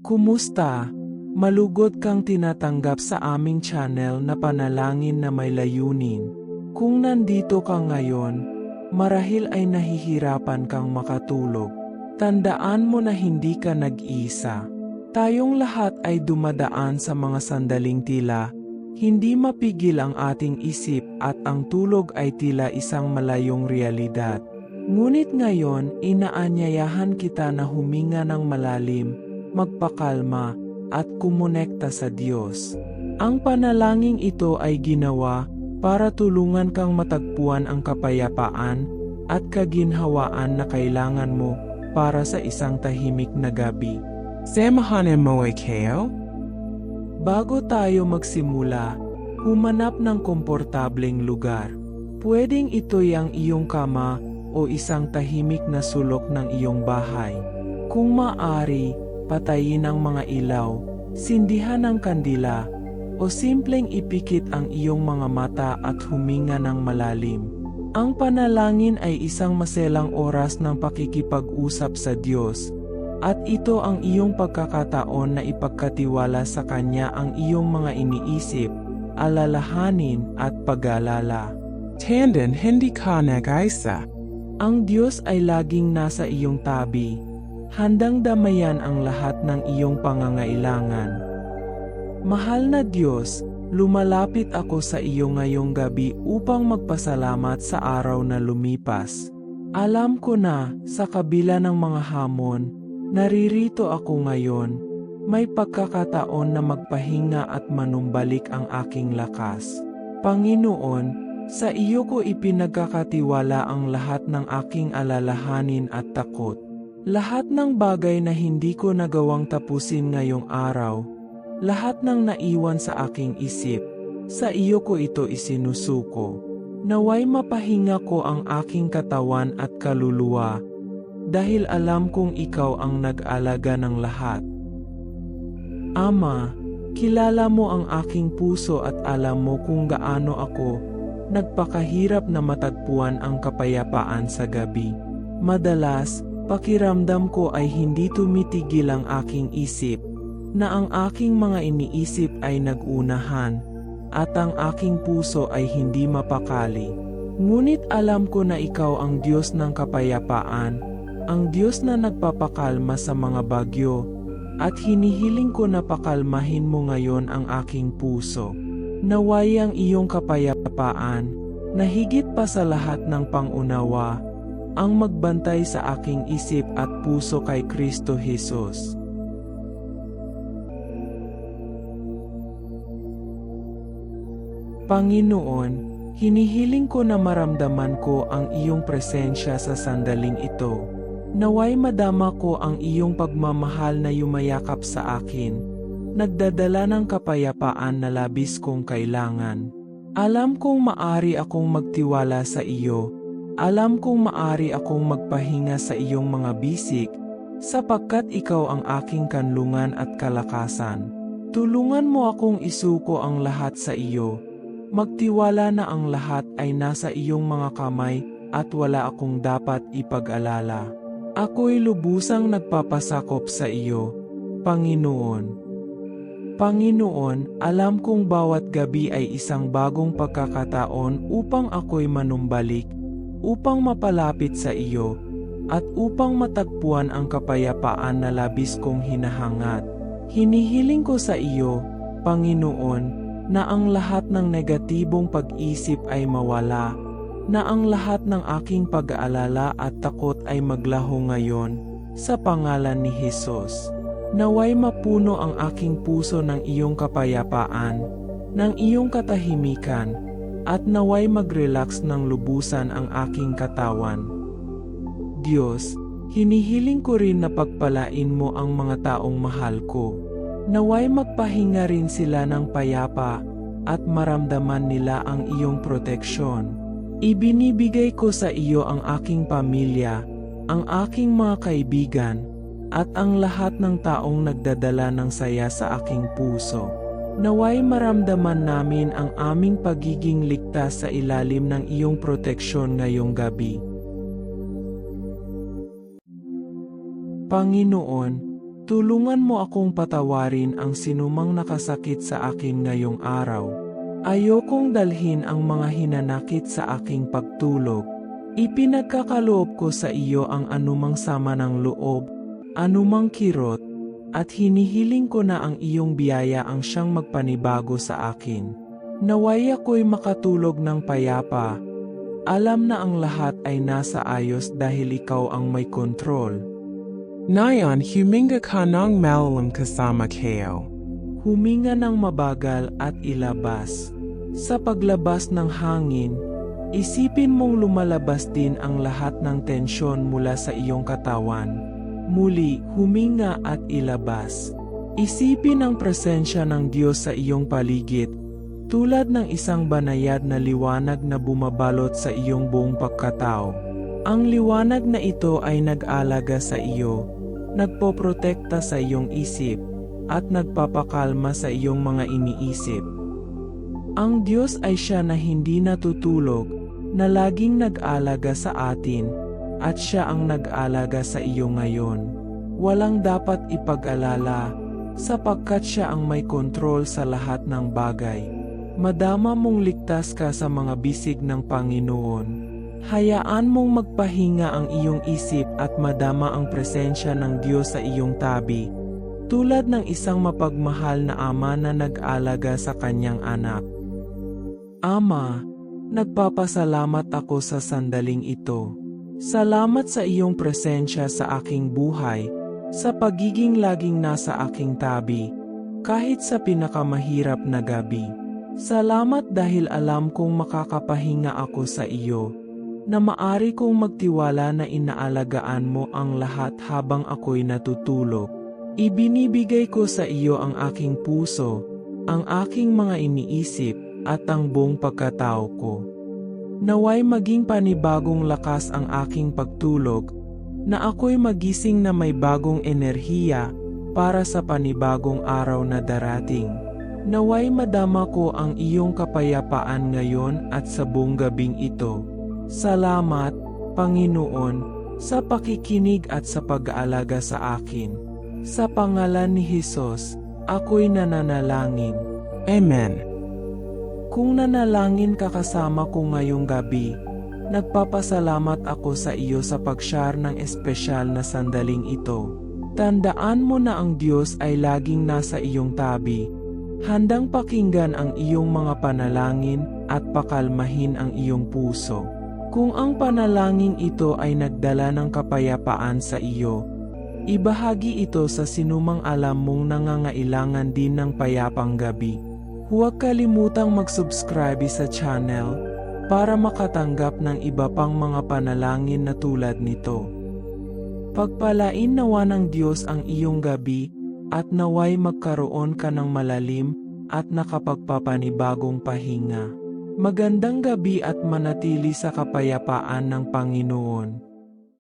Kumusta? Malugod kang tinatanggap sa aming channel na panalangin na may layunin. Kung nandito ka ngayon, marahil ay nahihirapan kang makatulog. Tandaan mo na hindi ka nag-isa. Tayong lahat ay dumadaan sa mga sandaling tila, hindi mapigil ang ating isip at ang tulog ay tila isang malayong realidad. Ngunit ngayon, inaanyayahan kita na huminga ng malalim, magpakalma, at kumonekta sa Diyos. Ang panalangin ito ay ginawa para tulungan kang matagpuan ang kapayapaan at kaginhawaan na kailangan mo para sa isang tahimik na gabi. Samahanin mo kayo? Bago tayo magsimula, humanap ng komportableng lugar. Pwedeng ito'y ang iyong kama o isang tahimik na sulok ng iyong bahay. Kung maaari, patayin ang mga ilaw, sindihan ang kandila, o simpleng ipikit ang iyong mga mata at huminga ng malalim. Ang panalangin ay isang maselang oras ng pakikipag-usap sa Diyos, at ito ang iyong pagkakataon na ipagkatiwala sa Kanya ang iyong mga iniisip, alalahanin at pag-alala. Tandem hindi ka nag-isa. Ang Diyos ay laging nasa iyong tabi, handang damayan ang lahat ng iyong pangangailangan. Mahal na Diyos, lumalapit ako sa iyo ngayong gabi upang magpasalamat sa araw na lumipas. Alam ko na, sa kabila ng mga hamon, naririto ako ngayon, may pagkakataon na magpahinga at manumbalik ang aking lakas. Panginoon, sa iyo ko ipinagkakatiwala ang lahat ng aking alalahanin at takot. Lahat ng bagay na hindi ko nagawang tapusin ngayong araw, lahat ng naiwan sa aking isip, sa iyo ko ito isinusuko. Naway mapahinga ko ang aking katawan at kaluluwa, dahil alam kong ikaw ang nag-alaga ng lahat. Ama, kilala mo ang aking puso at alam mo kung gaano ako nagpakahirap na matagpuan ang kapayapaan sa gabi. Madalas, pakiramdam ko ay hindi tumitigil ang aking isip, na ang aking mga iniisip ay nagunahan, at ang aking puso ay hindi mapakali. Ngunit alam ko na ikaw ang Diyos ng kapayapaan, ang Diyos na nagpapakalma sa mga bagyo, at hinihiling ko na pakalmahin mo ngayon ang aking puso. Naway ang iyong kapayapaan, na higit pa sa lahat ng pangunawa, ang magbantay sa aking isip at puso kay Kristo Jesus. Panginoon, hinihiling ko na maramdaman ko ang iyong presensya sa sandaling ito. Naway madama ko ang iyong pagmamahal na yumayakap sa akin nagdadala ng kapayapaan na labis kong kailangan. Alam kong maari akong magtiwala sa iyo. Alam kong maari akong magpahinga sa iyong mga bisik, sapagkat ikaw ang aking kanlungan at kalakasan. Tulungan mo akong isuko ang lahat sa iyo. Magtiwala na ang lahat ay nasa iyong mga kamay at wala akong dapat ipag-alala. Ako'y lubusang nagpapasakop sa iyo, Panginoon. Panginoon, alam kong bawat gabi ay isang bagong pagkakataon upang ako'y manumbalik, upang mapalapit sa iyo, at upang matagpuan ang kapayapaan na labis kong hinahangat. Hinihiling ko sa iyo, Panginoon, na ang lahat ng negatibong pag-isip ay mawala, na ang lahat ng aking pag-aalala at takot ay maglaho ngayon, sa pangalan ni Jesus. Naway mapuno ang aking puso ng iyong kapayapaan, ng iyong katahimikan, at naway mag-relax ng lubusan ang aking katawan. Diyos, hinihiling ko rin na pagpalain mo ang mga taong mahal ko. Naway magpahinga rin sila ng payapa at maramdaman nila ang iyong proteksyon. Ibinibigay ko sa iyo ang aking pamilya, ang aking mga kaibigan, at ang lahat ng taong nagdadala ng saya sa aking puso. Naway maramdaman namin ang aming pagiging ligtas sa ilalim ng iyong proteksyon ngayong gabi. Panginoon, Tulungan mo akong patawarin ang sinumang nakasakit sa akin ngayong araw. Ayokong dalhin ang mga hinanakit sa aking pagtulog. Ipinagkakaloob ko sa iyo ang anumang sama ng loob, anumang kirot, at hinihiling ko na ang iyong biyaya ang siyang magpanibago sa akin. Naway ako'y makatulog ng payapa. Alam na ang lahat ay nasa ayos dahil ikaw ang may kontrol. Ngayon, huminga ka ng malalim kasama kayo. Huminga ng mabagal at ilabas. Sa paglabas ng hangin, isipin mong lumalabas din ang lahat ng tensyon mula sa iyong katawan. Muli, huminga at ilabas. Isipin ang presensya ng Diyos sa iyong paligid, tulad ng isang banayad na liwanag na bumabalot sa iyong buong pagkatao. Ang liwanag na ito ay nag-alaga sa iyo, nagpoprotekta sa iyong isip, at nagpapakalma sa iyong mga iniisip. Ang Diyos ay siya na hindi natutulog, na laging nag-alaga sa atin, at siya ang nag-alaga sa iyo ngayon. Walang dapat ipag-alala, sapagkat siya ang may kontrol sa lahat ng bagay. Madama mong ligtas ka sa mga bisig ng Panginoon. Hayaan mong magpahinga ang iyong isip at madama ang presensya ng Diyos sa iyong tabi, tulad ng isang mapagmahal na ama na nag-alaga sa kanyang anak. Ama, nagpapasalamat ako sa sandaling ito. Salamat sa iyong presensya sa aking buhay, sa pagiging laging nasa aking tabi, kahit sa pinakamahirap na gabi. Salamat dahil alam kong makakapahinga ako sa iyo, na maari kong magtiwala na inaalagaan mo ang lahat habang ako'y natutulog. Ibinibigay ko sa iyo ang aking puso, ang aking mga iniisip, at ang buong pagkatao ko. Naway maging panibagong lakas ang aking pagtulog, na ako'y magising na may bagong enerhiya para sa panibagong araw na darating. Naway madama ko ang iyong kapayapaan ngayon at sa buong gabing ito. Salamat, Panginoon, sa pakikinig at sa pag-aalaga sa akin. Sa pangalan ni Hesus, ako'y nananalangin. Amen. Kung nanalangin ka kasama ko ngayong gabi, nagpapasalamat ako sa iyo sa pag-share ng espesyal na sandaling ito. Tandaan mo na ang Diyos ay laging nasa iyong tabi, handang pakinggan ang iyong mga panalangin at pakalmahin ang iyong puso. Kung ang panalangin ito ay nagdala ng kapayapaan sa iyo, ibahagi ito sa sinumang alam mong nangangailangan din ng payapang gabi. Huwag kalimutang mag-subscribe sa channel para makatanggap ng iba pang mga panalangin na tulad nito. Pagpalain nawa ng Diyos ang iyong gabi at naway magkaroon ka ng malalim at nakapagpapanibagong pahinga. Magandang gabi at manatili sa kapayapaan ng Panginoon.